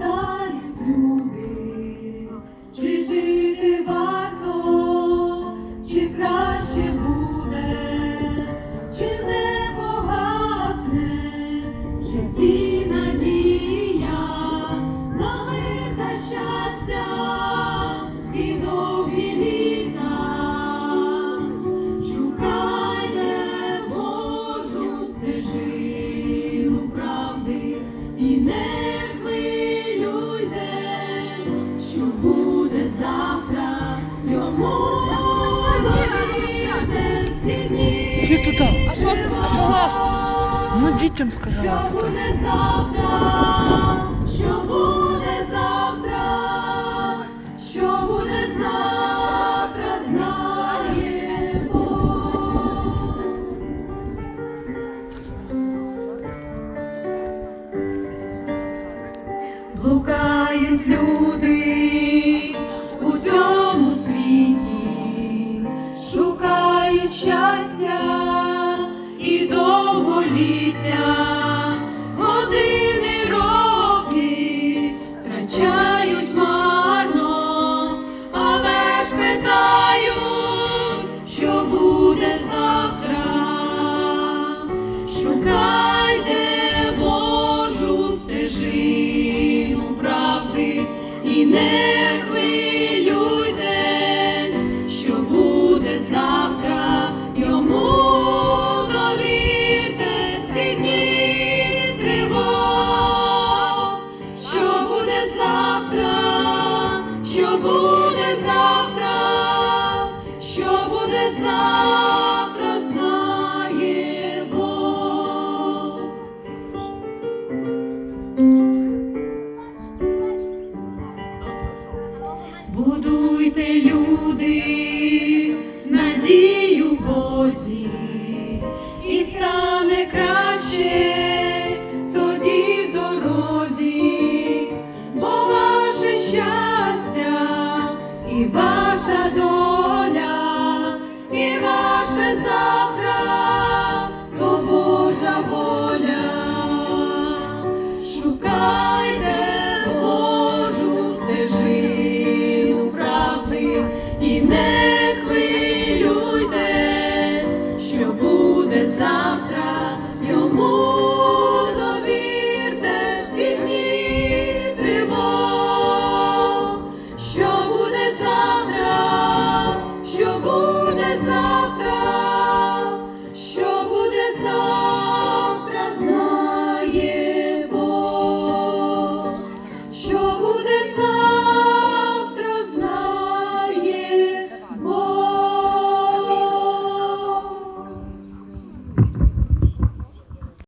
God. туди. А що це? Що? Ну, дітям сказала Що туди. буде завтра? Що буде завтра? Що буде завтра? Знає Бог. Блукають люди у цьому світі, шукають щастя і Години, роки втрачають марно, але ж питають, що буде завтра. Шукайте Божу стежину правди і не тривог. Що буде завтра, що буде завтра, що буде завтра, знає. Будуйте люди, і ваша доля, і ваше завтра, то Божа воля. Шукайте.